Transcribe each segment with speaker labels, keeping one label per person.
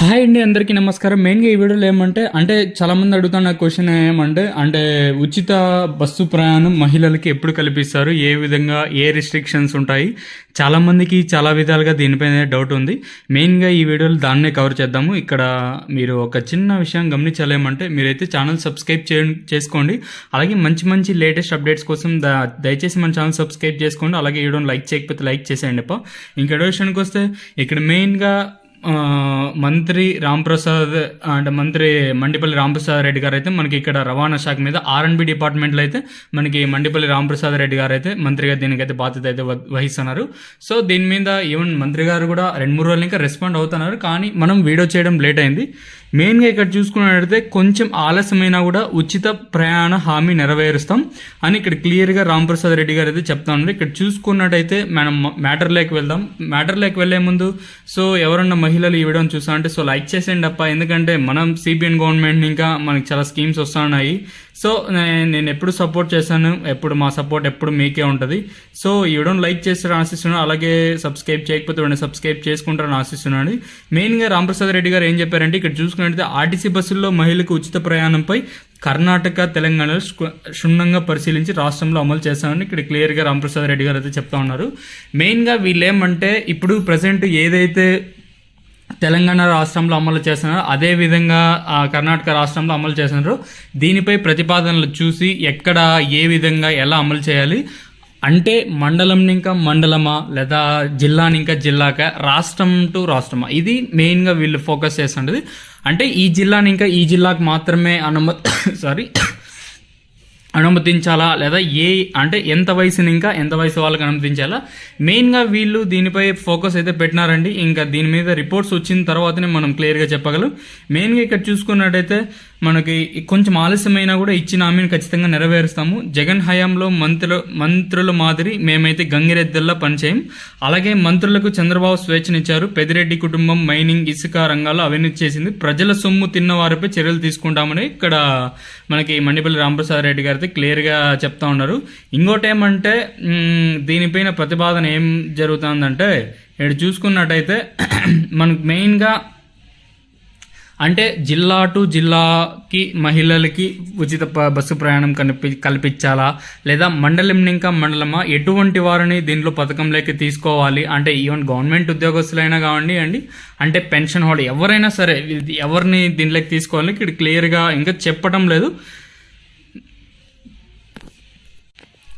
Speaker 1: Hi అండి అందరికీ నమస్కారం. మెయిన్గా ఈ వీడియోలో ఏమంటే అంటే చాలామంది అడుగుతున్న క్వశ్చన్ ఏమంటే అంటే ఉచిత బస్సు ప్రయాణం మహిళలకి ఎప్పుడు కల్పిస్తారు? ఏ విధంగా ఏ రిస్ట్రిక్షన్స్ ఉంటాయి? చాలామందికి చాలా విధాలుగా దీనిపైన డౌట్ ఉంది. మెయిన్గా ఈ వీడియోలో దాన్నే కవర్ చేద్దాము. ఇక్కడ మీరు ఒక చిన్న విషయం గమనించాలేమంటే మీరైతే ఛానల్ సబ్స్క్రైబ్ చే చేసుకోండి. అలాగే మంచి మంచి లేటెస్ట్ అప్డేట్స్ కోసం దయచేసి మన ఛానల్ సబ్స్క్రైబ్ చేసుకోండి. అలాగే వీడియోని లైక్ చేయకపోతే లైక్ చేసేయండి అప్ప ఇంకా విషయానికి వస్తే ఇక్కడ మెయిన్గా మంత్రి రాంప్రసాద్ అంటే మంత్రి మండిపల్లి రాంప్రసాద్ రెడ్డి గారు అయితే మనకి ఇక్కడ రవాణా శాఖ మీద ఆర్ఎన్బి డిపార్ట్మెంట్లో అయితే మనకి మండిపల్లి రాంప్రసాద్ రెడ్డి గారు అయితే మంత్రిగా దీనికైతే బాధ్యత అయితే వహిస్తున్నారు. సో దీని మీద ఈవెన్ మంత్రి గారు కూడా రెండు మూడు రోజులు ఇంకా రెస్పాండ్ అవుతున్నారు. కానీ మనం వీడియో చేయడం లేట్ అయింది. మెయిన్గా ఇక్కడ చూసుకున్నట్లయితే కొంచెం ఆలస్యమైనా కూడా ఉచిత ప్రయాణ హామీ నెరవేరుస్తాం. అని ఇక్కడ క్లియర్గా రాంప్రసాద్ రెడ్డి గారు అయితే చెప్తా ఉన్నారు. ఇక్కడ చూసుకున్నట్టయితే మనం మ్యాటర్లోకి వెళ్దాం. మ్యాటర్లోకి వెళ్ళే ముందు సో ఎవరన్నా మహిళలు ఈ వీడియోని చూస్తా అంటే సో లైక్ చేసేయండి అప్ప. ఎందుకంటే మనం సిబిఎన్ గవర్నమెంట్ ఇంకా మనకి చాలా స్కీమ్స్ వస్తున్నాయి. సో నేను ఎప్పుడు సపోర్ట్ చేశాను ఎప్పుడు మా సపోర్ట్ ఎప్పుడు మీకే ఉంటుంది. సో ఈ వీడియోని లైక్ చేస్తారని ఆశిస్తున్నాను. అలాగే సబ్స్క్రైబ్ చేయకపోతే సబ్స్క్రైబ్ చేసుకుంటారని ఆశిస్తున్నాను. మెయిన్గా రాంప్రసాద్ రెడ్డి గారు ఏం చెప్పారంటే ఇక్కడ చూసుకున్నట్లయితే ఆర్టీసీ బస్సుల్లో మహిళలకు ఉచిత ప్రయాణంపై కర్ణాటక తెలంగాణలో క్షుణ్ణంగా పరిశీలించి రాష్ట్రంలో అమలు చేస్తామని ఇక్కడ క్లియర్గా రామప్రసాద్ రెడ్డి గారు అయితే చెప్తా ఉన్నారు. మెయిన్గా వీళ్ళు ఏమంటే ఇప్పుడు ప్రజెంట్ ఏదైతే తెలంగాణ రాష్ట్రంలో అమలు చేస్తున్నారు అదే విధంగా కర్ణాటక రాష్ట్రంలో అమలు చేస్తున్నారు దీనిపై ప్రతిపాదనలు చూసి ఎక్కడ ఏ విధంగా ఎలా అమలు చేయాలి అంటే మండలం ఇంకా మండలమా లేదా జిల్లాని ఇంకా జిల్లాక? రాష్ట్రం టు రాష్ట్రమా? ఇది మెయిన్గా వీళ్ళు ఫోకస్ చేస్తుండేది అంటే ఈ జిల్లాని ఇంకా ఈ జిల్లాకు మాత్రమే అనుమతి సారీ అనుమతించాలా లేదా ఏ అంటే ఎంత వయసుని ఇంకా ఎంత వయసు వాళ్ళకి అనుమతించాలా? మెయిన్గా వీళ్ళు దీనిపై ఫోకస్ అయితే పెట్టినారండి. ఇంకా దీని మీద రిపోర్ట్స్ వచ్చిన తర్వాతనే మనం క్లియర్గా చెప్పగలం. మెయిన్గా ఇక్కడ చూసుకున్నట్టయితే మనకి కొంచెం ఆలస్యమైనా కూడా ఇచ్చిన హామీని ఖచ్చితంగా నెరవేరుస్తాము. జగన్ హయాంలో మంత్రులు మంత్రుల మాదిరి మేమైతే గంగిరెద్దుల్లా పనిచేయం. అలాగే మంత్రులకు చంద్రబాబు స్వేచ్ఛనిచ్చారు. పెదిరెడ్డి కుటుంబం మైనింగ్ ఇసుక రంగాల్లో అవినీతి చేసింది. ప్రజల సొమ్ము తిన్న వారిపై చర్యలు తీసుకుంటామని ఇక్కడ మనకి మండిపల్లి రామప్రసాద్ రెడ్డి గారితో క్లియర్గా చెప్తా ఉన్నారు. ఇంకోటి ఏమంటే దీనిపైన ప్రతిపాదన ఏం జరుగుతుందంటే ఇక్కడ చూసుకున్నట్టయితే మనకు మెయిన్గా అంటే జిల్లా టు జిల్లాకి మహిళలకి ఉచిత బస్సు ప్రయాణం కనిపి కల్పించాలా? లేదా మండలం ఇంకా మండలమా? ఎటువంటి వారిని దీంట్లో పథకంలోకి తీసుకోవాలి? అంటే ఈవెన్ గవర్నమెంట్ ఉద్యోగస్తులైనా కావండి అండి. అంటే పెన్షన్ హోల్డర్ ఎవరైనా సరే ఎవరిని దీంట్లోకి తీసుకోవాలి? ఇక్కడ క్లియర్గా ఇంకా చెప్పడం లేదు.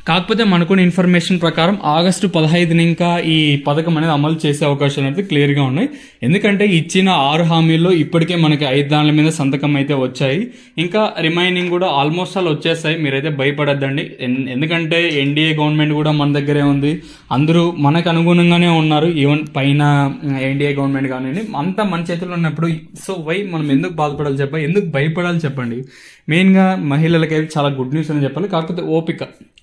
Speaker 1: కాకపోతే మనకున్న ఇన్ఫర్మేషన్ ప్రకారం ఆగస్టు పదహైదున ఇంకా ఈ పథకం అనేది అమలు చేసే అవకాశాలు అనేది క్లియర్గా ఉన్నాయి. ఎందుకంటే ఇచ్చిన ఆరు హామీల్లో ఇప్పటికే మనకి ఐదు దానిల మీద సంతకం అయితే వచ్చాయి. ఇంకా రిమైనింగ్ కూడా ఆల్మోస్ట్ ఆల్ వచ్చేస్తాయి మీరైతే భయపడద్దండి. ఎన్- ఎందుకంటే ఎన్డీఏ గవర్నమెంట్ కూడా మన దగ్గరే ఉంది. అందరూ మనకు అనుగుణంగానే ఉన్నారు. ఈవెన్ పైన ఎన్డీఏ గవర్నమెంట్ కానివ్వండి. అంతా మన చేతిలో ఉన్నప్పుడు సో వై మనం ఎందుకు బాధపడాలి చెప్పండి ఎందుకు భయపడాలి చెప్పండి. మెయిన్గా మహిళలకైతే చాలా గుడ్ న్యూస్ అని చెప్పాలి. కాకపోతే ఓపిక.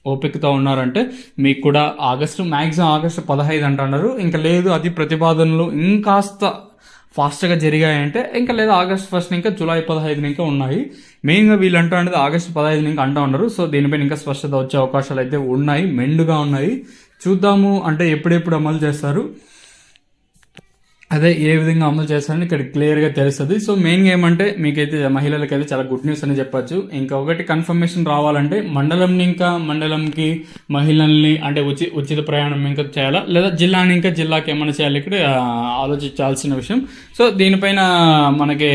Speaker 1: ఓపికతో ఉన్నారంటే మీకు కూడా ఆగస్టు మ్యాక్సిమం ఆగస్టు పదహైదు అంటున్నారు. ఇంకా లేదు అది ప్రతిపాదనలు ఇంకాస్త ఫాస్ట్గా జరిగాయంటే ఇంకా లేదా ఆగస్ట్ ఫస్ట్ ఇంకా జూలై పదహైదు ఇంకా ఉన్నాయి. మెయిన్గా వీళ్ళు అంటూ అనేది ఆగస్టు పదహైదు ఇంకా అంటూ ఉన్నారు సో దీనిపైన ఇంకా స్పష్టత వచ్చే అవకాశాలు అయితే ఉన్నాయి మెండుగా ఉన్నాయి. చూద్దాము అంటే ఎప్పుడెప్పుడు అమలు చేస్తారు. అదే ఏ విధంగా అమలు చేస్తారని ఇక్కడ క్లియర్గా తెలుస్తుంది. సో మెయిన్గా ఏమంటే మీకైతే మహిళలకైతే చాలా గుడ్ న్యూస్ అని చెప్పొచ్చు. ఇంకా ఒకటి కన్ఫర్మేషన్ రావాలంటే మండలం ఇంకా మండలంకి మహిళల్ని అంటే ఉచి ఉచిత ప్రయాణం ఇంకా చేయాలా? లేదా జిల్లాని ఇంకా జిల్లాకి ఏమైనా చేయాలి? ఇక్కడ ఆలోచించాల్సిన విషయం. సో దీనిపైన మనకి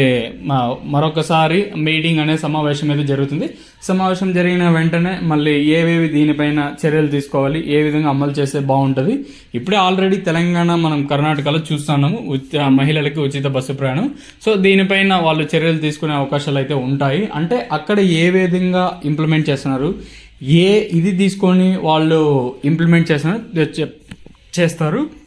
Speaker 1: మరొకసారి మీటింగ్ అనే సమావేశం అయితే జరుగుతుంది. సమావేశం జరిగిన వెంటనే మళ్ళీ ఏవేవి దీనిపైన చర్యలు తీసుకోవాలి ఏ విధంగా అమలు చేస్తే బాగుంటుంది? ఇప్పుడే ఆల్రెడీ తెలంగాణ మనం కర్ణాటకలో చూస్తున్నాము ఉచిత మహిళలకి ఉచిత బస్సు ప్రయాణం. సో దీనిపైన వాళ్ళు చర్యలు తీసుకునే అవకాశాలు అయితే ఉంటాయి. అంటే అక్కడ ఏ విధంగా ఇంప్లిమెంట్ చేస్తున్నారు? ఏ ఇది తీసుకొని వాళ్ళు ఇంప్లిమెంట్ చేస్తున్నారు చెప్- చేస్తారు.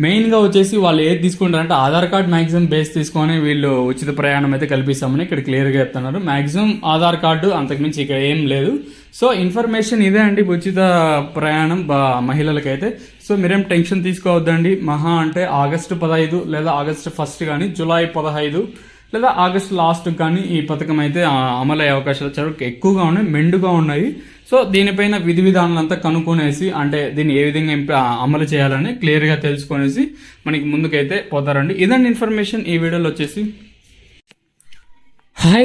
Speaker 1: మెయిన్గా వచ్చేసి వాళ్ళు ఏది తీసుకుంటారంటే ఆధార్ కార్డ్ మ్యాక్సిమం బేస్ తీసుకొని వీళ్ళు ఉచిత ప్రయాణం అయితే కల్పిస్తామని ఇక్కడ క్లియర్గా చెప్తున్నారు. మ్యాక్సిమం ఆధార్ కార్డు అంతకుమించి ఇక్కడ ఏం లేదు. సో ఇన్ఫర్మేషన్ ఇదే అండి ఉచిత ప్రయాణం మహిళలకైతే. సో మీరేం టెన్షన్ తీసుకోవద్దండి. మహా అంటే ఆగస్టు పదహైదు లేదా ఆగస్టు ఫస్ట్ కానీ జూలై పదహైదు లేదా ఆగస్ట్ లాస్ట్ కానీ ఈ పథకం అయితే అమలు అమలయ్యే అవకాశాలు చాలా ఎక్కువగా ఉన్నాయి మెండుగా ఉన్నాయి. సో దీనిపైన విధి విధానాలంతా కనుక్కొనేసి అంటే దీన్ని ఏ విధంగా అమలు చేయాలని క్లియర్గా తెలుసుకొనేసి మనకి ముందుకైతే పోతారండి. ఇదండి ఇన్ఫర్మేషన్ ఈ వీడియోలో వచ్చేసి. హాయ్